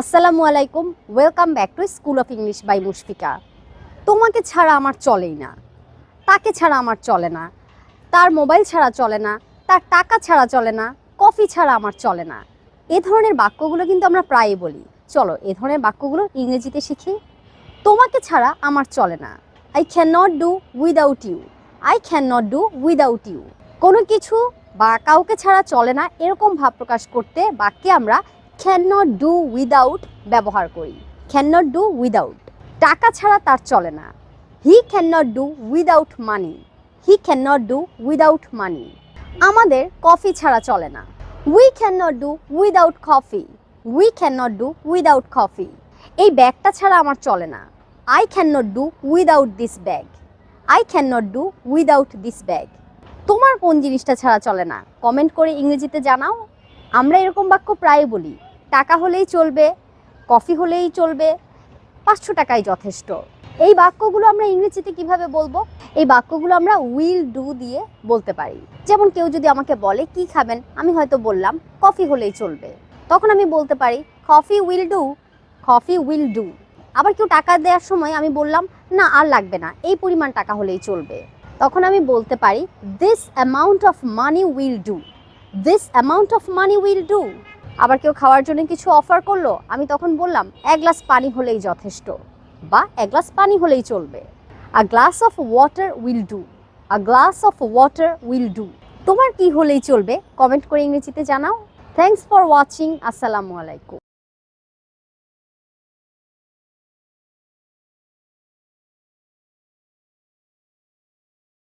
আসসালামু আলাইকুম welcome back to school of English by Mushfika. তোমাকে ছাড়া আমার চলেই না, তাকে ছাড়া আমার চলে না, তার মোবাইল ছাড়া চলে না, তার টাকা ছাড়া চলে না কফি ছাড়া আমার চলে না। এ ধরনের বাক্যগুলো কিন্তু আমরা প্রায়ই বলি। চলো, এ ধরনের বাক্যগুলো ইংরেজিতে শিখি। তোমাকে ছাড়া আমার চলে না। I can not do without you I can not do without you কোনো কিছু বা কাউকে ছাড়া চলে না, এরকম ভাব প্রকাশ করতে বাক্যে আমরা ক্যান নট ডু উইদাউট ব্যবহার করি। ক্যান নট ডু উইদাউট টাকা ছাড়া তার চলে না। He can not do without money he can not do without money আমাদের কফি ছাড়া চলে না। We can not do without coffee we can not do without coffee এই ব্যাগটা ছাড়া আমার চলে না। I can not do without this bag I can not do without this bag তোমার কোন জিনিসটা ছাড়া চলে না? কমেন্ট করে ইংরেজিতে জানাও। আমরা এরকম বাক্য প্রায় বলি। টাকা হলেই চলবে, কফি হলেই চলবে, পাঁচশো টাকাই যথেষ্ট। এই বাক্যগুলো আমরা ইংরেজিতে কীভাবে বলব? এই বাক্যগুলো আমরা উইল ডু দিয়ে বলতে পারি। যেমন কেউ যদি আমাকে বলে, কি খাবেন? আমি হয়তো বললাম, কফি হলেই চলবে। তখন আমি বলতে পারি, coffee will do coffee will do আবার কেউ টাকা দেওয়ার সময় আমি বললাম, না, আর লাগবে না, এই পরিমাণ টাকা হলেই চলবে। তখন আমি বলতে পারি this amount of money will do this amount of money will do আবার কেউ খাওয়ার জন্য কিছু অফার করল, আমি তখন বললাম, এক গ্লাস পানি হলেই যথেষ্ট বা এক গ্লাস পানি হলেই চলবে। A glass of water will do a glass of water will do তোমার কি হলেই চলবে? কমেন্ট করে ইংরেজিতে জানাও। থ্যাংকস ফর ওয়াচিং আসসালামু আলাইকুম।